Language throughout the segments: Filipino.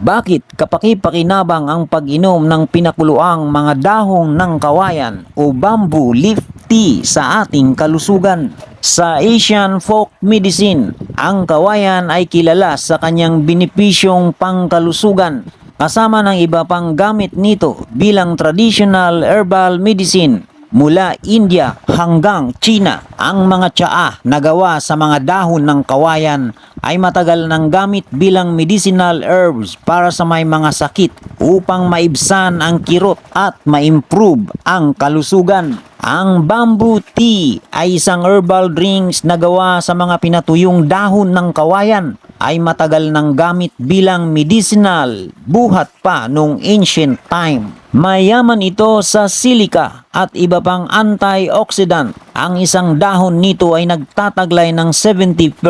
Bakit kapaki-pakinabang ang pag-inom ng pinakuluang mga dahong ng kawayan o bamboo leaf tea sa ating kalusugan? Sa Asian folk medicine, ang kawayan ay kilala sa kanyang benepisyong pangkalusugan kasama ng iba pang gamit nito bilang traditional herbal medicine mula India hanggang China. Ang mga tsaa na gawa sa mga dahon ng kawayan ay matagal nang gamit bilang medicinal herbs para sa may mga sakit upang maibsan ang kirot at ma-improve ang kalusugan. Ang bamboo tea ay isang herbal drinks na gawa sa mga pinatuyong dahon ng kawayan ay matagal nang gamit bilang medicinal buhat pa nung ancient time. Mayaman ito sa silica at iba pang antioxidant. Ang isang dahon nito ay nagtataglay ng 70%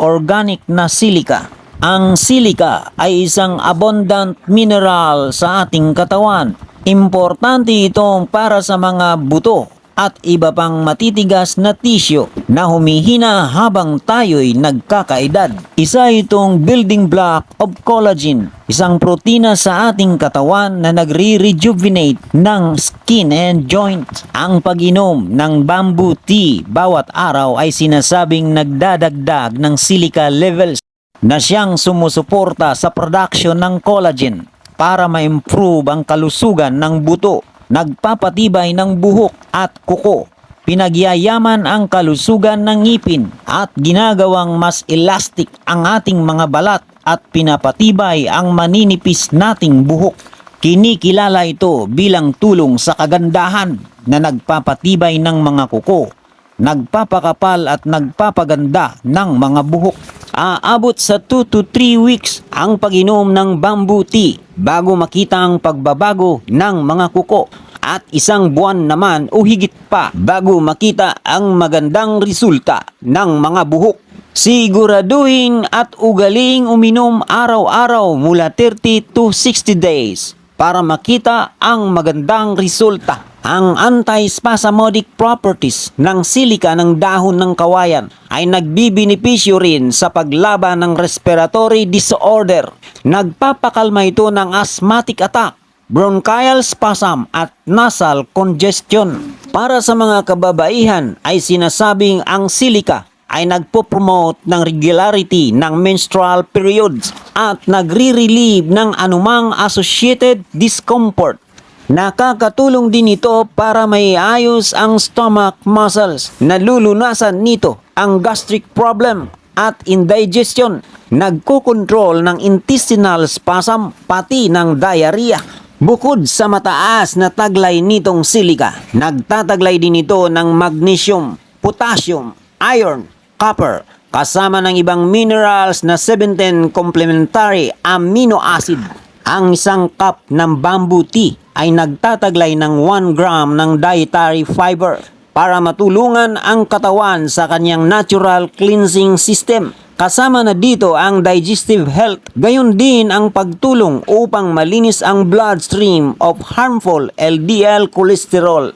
organic na silica. Ang silica ay isang abundant mineral sa ating katawan. Importante ito para sa mga buto at iba pang matitigas na tisyo na humihina habang tayo'y nagkakaedad. Isa itong building block of collagen, isang protina sa ating katawan na nagre-rejuvenate ng skin and joint. Ang pag-inom ng bamboo tea bawat araw ay sinasabing nagdadagdag ng silica levels na siyang sumusuporta sa production ng collagen para ma-improve ang kalusugan ng buto nagpapatibay ng buhok at kuko, pinagyayaman ang kalusugan ng ngipin at ginagawang mas elastic ang ating mga balat at pinapatibay ang maninipis nating buhok. Kinikilala ito bilang tulong sa kagandahan na nagpapatibay ng mga kuko, nagpapakapal at nagpapaganda ng mga buhok. Aabot sa 2 to 3 weeks ang pag-inom ng bamboo tea bago makita ang pagbabago ng mga kuko at isang buwan naman o higit pa bago makita ang magandang resulta ng mga buhok. Siguraduhin at ugaling uminom araw-araw mula 30 to 60 days para makita ang magandang resulta. Ang antispasmodic properties ng silika ng dahon ng kawayan ay nagbibinipisyo rin sa paglaban ng respiratory disorder. Nagpapakalma ito ng asthmatic attack, bronchial spasm at nasal congestion. Para sa mga kababaihan ay sinasabing ang silika ay nagpo-promote ng regularity ng menstrual periods at nagre-relieve ng anumang associated discomfort. Nakakatulong din ito para may ayos ang stomach muscles. Nalulunasan nito ang gastric problem at indigestion. Nagkukontrol ng intestinal spasm pati ng diarrhea. Bukod sa mataas na taglay nitong silika, nagtataglay din ito ng magnesium, potassium, iron, copper, kasama ng ibang minerals na 17 complementary amino acid. Ang isang cup ng bamboo tea ay nagtataglay ng 1 gram ng dietary fiber para matulungan ang katawan sa kanyang natural cleansing system. Kasama na dito ang digestive health, gayon din ang pagtulong upang malinis ang bloodstream of harmful LDL cholesterol.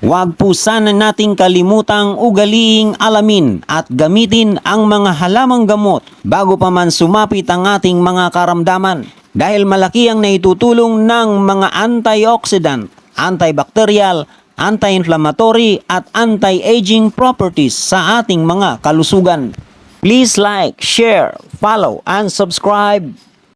Huwag po sana nating kalimutang ugaliing alamin at gamitin ang mga halamang gamot bago pa man sumapit ang ating mga karamdaman dahil malaki ang naitutulong ng mga antioxidant, antibacterial, anti-inflammatory at anti-aging properties sa ating mga kalusugan. Please like, share, follow, and subscribe